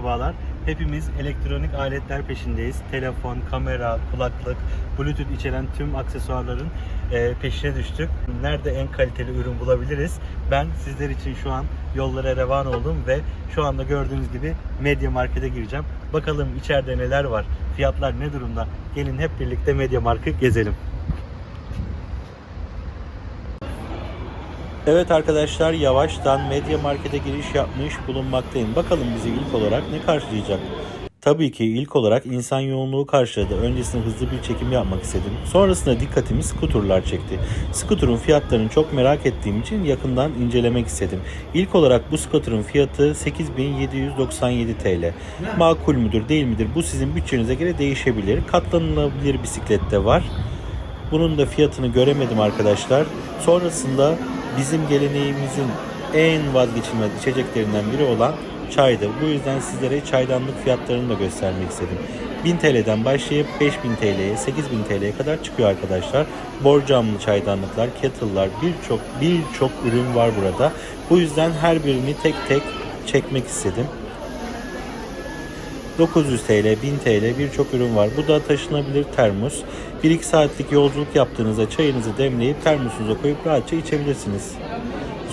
merhabalar. Hepimiz elektronik aletler peşindeyiz. Telefon, kamera, kulaklık, bluetooth içeren tüm aksesuarların e, peşine düştük. Nerede en kaliteli ürün bulabiliriz? Ben sizler için şu an yollara revan oldum ve şu anda gördüğünüz gibi Media Market'e gireceğim. Bakalım içeride neler var, fiyatlar ne durumda? Gelin hep birlikte Media Market gezelim. Evet arkadaşlar yavaştan Medya Market'e giriş yapmış bulunmaktayım. Bakalım bizi ilk olarak ne karşılayacak? Tabii ki ilk olarak insan yoğunluğu karşıladı. Öncesinde hızlı bir çekim yapmak istedim. Sonrasında dikkatimi skuturlar çekti. Skuturun fiyatlarını çok merak ettiğim için yakından incelemek istedim. İlk olarak bu skuturun fiyatı 8797 TL. Makul müdür değil midir? Bu sizin bütçenize göre değişebilir. Katlanılabilir bisiklet de var. Bunun da fiyatını göremedim arkadaşlar. Sonrasında bizim geleneğimizin en vazgeçilmez içeceklerinden biri olan çaydı. Bu yüzden sizlere çaydanlık fiyatlarını da göstermek istedim. 1000 TL'den başlayıp 5000 TL'ye, 8000 TL'ye kadar çıkıyor arkadaşlar. Borcamlı çaydanlıklar, kettle'lar birçok birçok ürün var burada. Bu yüzden her birini tek tek çekmek istedim. 900 TL, 1000 TL birçok ürün var. Bu da taşınabilir termos. 1-2 saatlik yolculuk yaptığınızda çayınızı demleyip termosunuza koyup rahatça içebilirsiniz.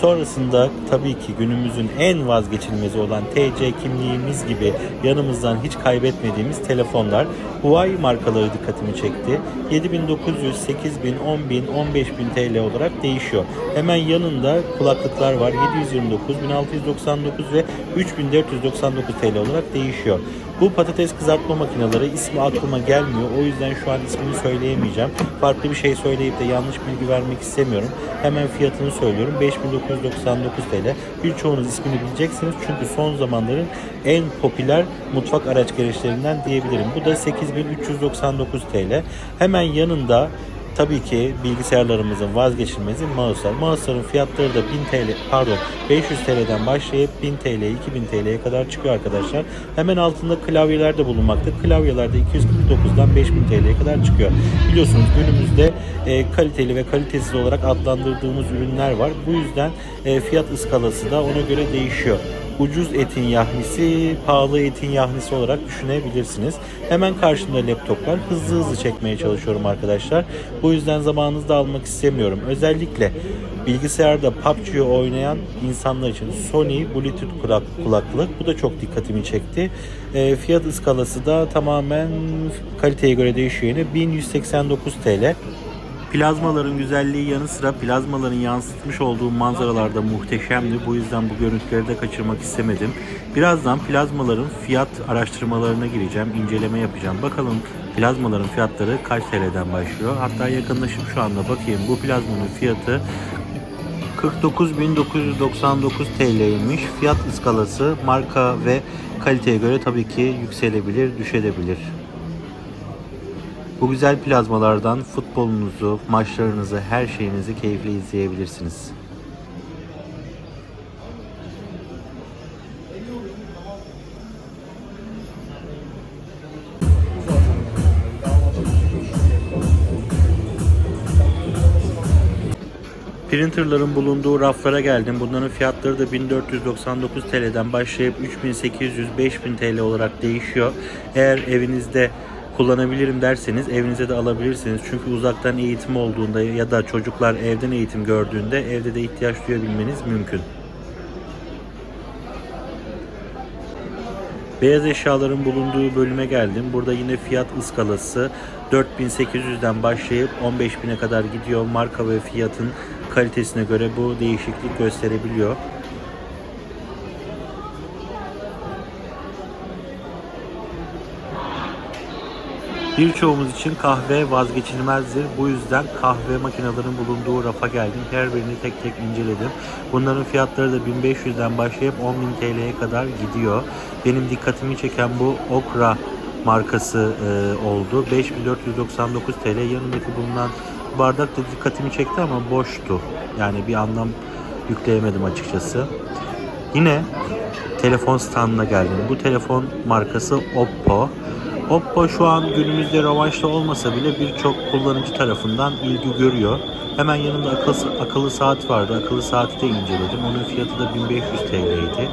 Sonrasında tabii ki günümüzün en vazgeçilmezi olan TC kimliğimiz gibi yanımızdan hiç kaybetmediğimiz telefonlar Huawei markaları dikkatimi çekti. 7900, 8000, 10000, 15000 TL olarak değişiyor. Hemen yanında kulaklıklar var. 729, 1699 ve 3499 TL olarak değişiyor. Bu patates kızartma makineleri ismi aklıma gelmiyor. O yüzden şu an ismini söyleyemeyeceğim. Farklı bir şey söyleyip de yanlış bilgi vermek istemiyorum. Hemen fiyatını söylüyorum. 5999 TL. Birçoğunuz ismini bileceksiniz. Çünkü son zamanların en popüler mutfak araç gereçlerinden diyebilirim. Bu da 8399 TL. Hemen yanında Tabii ki bilgisayarlarımızın vazgeçilmezi mouse'lar. Mouse'ların fiyatları da 1000 TL, pardon 500 TL'den başlayıp 1000 TL, 2000 TL'ye kadar çıkıyor arkadaşlar. Hemen altında klavyeler de bulunmakta. Klavyeler de 249'dan 5000 TL'ye kadar çıkıyor. Biliyorsunuz günümüzde e, kaliteli ve kalitesiz olarak adlandırdığımız ürünler var. Bu yüzden e, fiyat ıskalası da ona göre değişiyor ucuz etin yahnisi, pahalı etin yahnisi olarak düşünebilirsiniz. Hemen karşımda laptoplar. Hızlı hızlı çekmeye çalışıyorum arkadaşlar. Bu yüzden zamanınızı da almak istemiyorum. Özellikle bilgisayarda PUBG'yi oynayan insanlar için Sony Bluetooth kulak, kulaklık. Bu da çok dikkatimi çekti. E, fiyat ıskalası da tamamen kaliteye göre değişiyor yine. 1189 TL. Plazmaların güzelliği yanı sıra plazmaların yansıtmış olduğu manzaralar da muhteşemdi. Bu yüzden bu görüntüleri de kaçırmak istemedim. Birazdan plazmaların fiyat araştırmalarına gireceğim, inceleme yapacağım. Bakalım plazmaların fiyatları kaç TL'den başlıyor. Hatta yakınlaşıp şu anda bakayım bu plazmanın fiyatı 49.999 TL'ymiş. Fiyat iskalası marka ve kaliteye göre tabii ki yükselebilir, düşebilir. Bu güzel plazmalardan futbolunuzu, maçlarınızı, her şeyinizi keyifli izleyebilirsiniz. Printerların bulunduğu raflara geldim. Bunların fiyatları da 1499 TL'den başlayıp 3800-5000 TL olarak değişiyor. Eğer evinizde kullanabilirim derseniz evinize de alabilirsiniz. Çünkü uzaktan eğitim olduğunda ya da çocuklar evden eğitim gördüğünde evde de ihtiyaç duyabilmeniz mümkün. Beyaz eşyaların bulunduğu bölüme geldim. Burada yine fiyat ıskalası 4800'den başlayıp 15000'e kadar gidiyor. Marka ve fiyatın kalitesine göre bu değişiklik gösterebiliyor. Birçoğumuz için kahve vazgeçilmezdir. Bu yüzden kahve makinelerinin bulunduğu rafa geldim. Her birini tek tek inceledim. Bunların fiyatları da 1500'den başlayıp 10.000 TL'ye kadar gidiyor. Benim dikkatimi çeken bu Okra markası e, oldu. 5499 TL. Yanındaki bulunan bardak da dikkatimi çekti ama boştu. Yani bir anlam yükleyemedim açıkçası. Yine telefon standına geldim. Bu telefon markası Oppo. Oppo şu an günümüzde revaçta olmasa bile birçok kullanıcı tarafından ilgi görüyor. Hemen yanında akıllı, akıllı saat vardı. Akıllı saati de inceledim. Onun fiyatı da 1500 TL'ydi.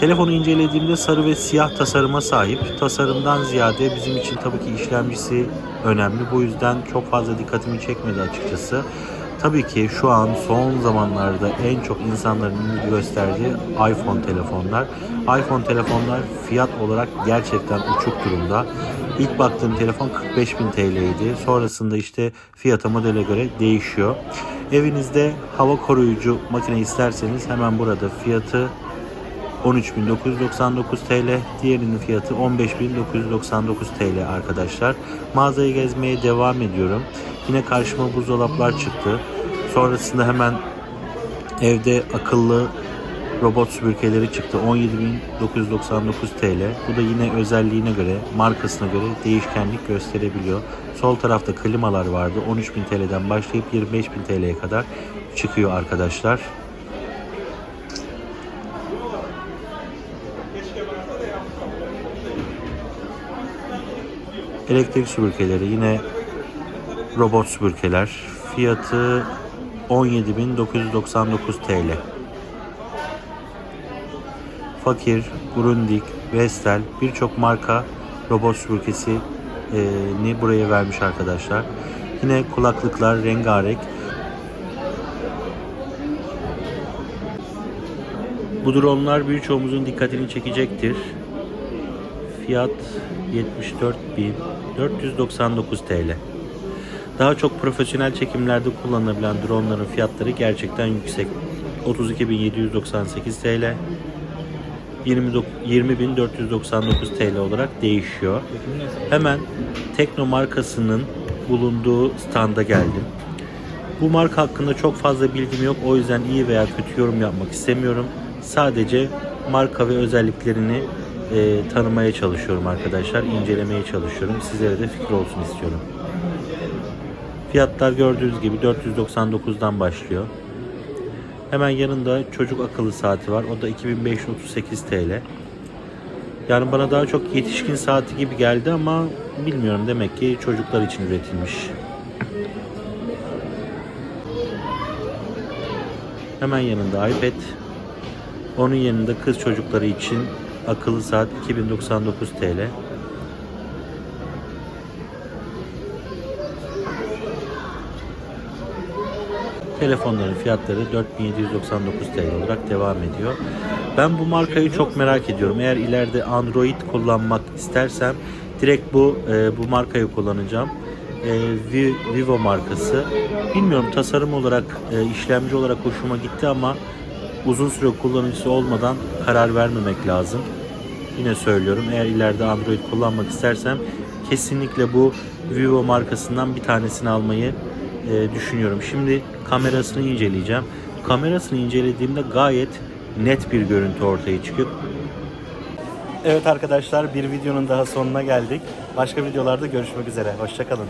Telefonu incelediğimde sarı ve siyah tasarıma sahip. Tasarımdan ziyade bizim için tabii ki işlemcisi önemli. Bu yüzden çok fazla dikkatimi çekmedi açıkçası. Tabii ki şu an son zamanlarda en çok insanların ilgi gösterdiği iPhone telefonlar. iPhone telefonlar fiyat olarak gerçekten uçuk durumda. İlk baktığım telefon 45.000 TL'ydi. Sonrasında işte fiyata modele göre değişiyor. Evinizde hava koruyucu makine isterseniz hemen burada fiyatı 13.999 TL. Diğerinin fiyatı 15.999 TL arkadaşlar. Mağazayı gezmeye devam ediyorum. Yine karşıma buzdolaplar çıktı. Sonrasında hemen evde akıllı robot süpürgeleri çıktı. 17.999 TL. Bu da yine özelliğine göre, markasına göre değişkenlik gösterebiliyor. Sol tarafta klimalar vardı. 13.000 TL'den başlayıp 25.000 TL'ye kadar çıkıyor arkadaşlar. Elektrik süpürgeleri yine robot süpürgeler. Fiyatı 17.999 TL. Fakir, Grundig, Vestel birçok marka robot süpürgesini buraya vermiş arkadaşlar. Yine kulaklıklar rengarenk. Bu dronlar birçoğumuzun çekecektir. Fiyat 74.499 TL. Daha çok profesyonel çekimlerde kullanılabilen dronların fiyatları gerçekten yüksek. 32.798 TL, 20 20.499 TL olarak değişiyor. Hemen Tekno markasının bulunduğu standa geldim. Bu marka hakkında çok fazla bilgim yok. O yüzden iyi veya kötü yorum yapmak istemiyorum. Sadece marka ve özelliklerini e, tanımaya çalışıyorum arkadaşlar. incelemeye çalışıyorum. Sizlere de fikir olsun istiyorum. Fiyatlar gördüğünüz gibi 499'dan başlıyor. Hemen yanında çocuk akıllı saati var. O da 2538 TL. Yani bana daha çok yetişkin saati gibi geldi ama bilmiyorum demek ki çocuklar için üretilmiş. Hemen yanında iPad. Onun yanında kız çocukları için akıllı saat 2099 TL. Telefonların fiyatları 4799 TL olarak devam ediyor. Ben bu markayı çok merak ediyorum. Eğer ileride Android kullanmak istersem direkt bu e, bu markayı kullanacağım. E, Vi- Vivo markası. Bilmiyorum tasarım olarak, e, işlemci olarak hoşuma gitti ama uzun süre kullanıcısı olmadan karar vermemek lazım. Yine söylüyorum eğer ileride Android kullanmak istersem kesinlikle bu Vivo markasından bir tanesini almayı e, düşünüyorum. Şimdi kamerasını inceleyeceğim. Kamerasını incelediğimde gayet net bir görüntü ortaya çıkıyor. Evet arkadaşlar bir videonun daha sonuna geldik. Başka videolarda görüşmek üzere. Hoşçakalın.